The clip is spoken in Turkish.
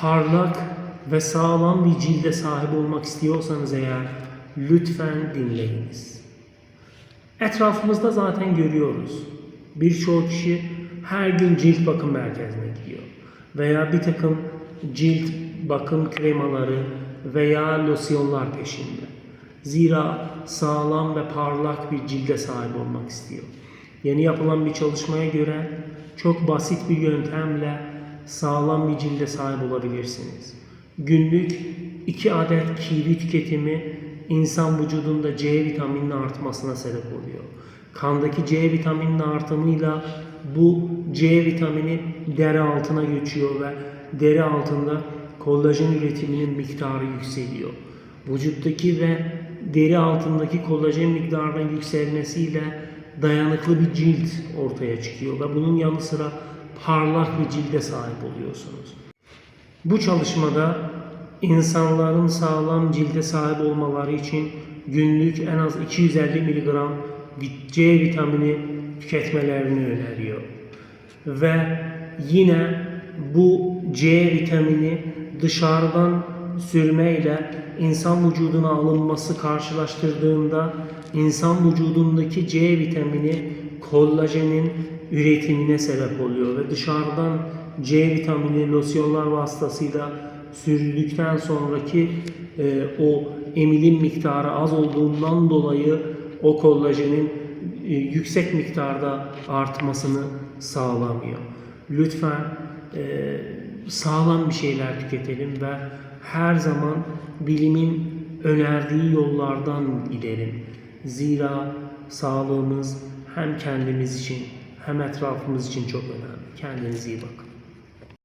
parlak ve sağlam bir cilde sahip olmak istiyorsanız eğer lütfen dinleyiniz. Etrafımızda zaten görüyoruz. Birçok kişi her gün cilt bakım merkezine gidiyor. Veya bir takım cilt bakım kremaları veya losyonlar peşinde. Zira sağlam ve parlak bir cilde sahip olmak istiyor. Yeni yapılan bir çalışmaya göre çok basit bir yöntemle sağlam bir cilde sahip olabilirsiniz. Günlük 2 adet kivi tüketimi insan vücudunda C vitamininin artmasına sebep oluyor. Kandaki C vitamininin artımıyla bu C vitamini deri altına geçiyor ve deri altında kollajen üretiminin miktarı yükseliyor. Vücuttaki ve deri altındaki kollajen miktarının yükselmesiyle dayanıklı bir cilt ortaya çıkıyor ve bunun yanı sıra parlak bir cilde sahip oluyorsunuz. Bu çalışmada insanların sağlam cilde sahip olmaları için günlük en az 250 mg C vitamini tüketmelerini öneriyor. Ve yine bu C vitamini dışarıdan sürmeyle insan vücuduna alınması karşılaştırdığında insan vücudundaki C vitamini kollajenin üretimine sebep oluyor ve dışarıdan C vitamini losyonlar vasıtasıyla sürüldükten sonraki e, o emilim miktarı az olduğundan dolayı o kollajenin e, yüksek miktarda artmasını sağlamıyor. Lütfen e, sağlam bir şeyler tüketelim ve her zaman bilimin önerdiği yollardan gidelim. Zira sağlığımız hem kendimiz için hem etrafımız için çok önemli. Kendinize iyi bakın.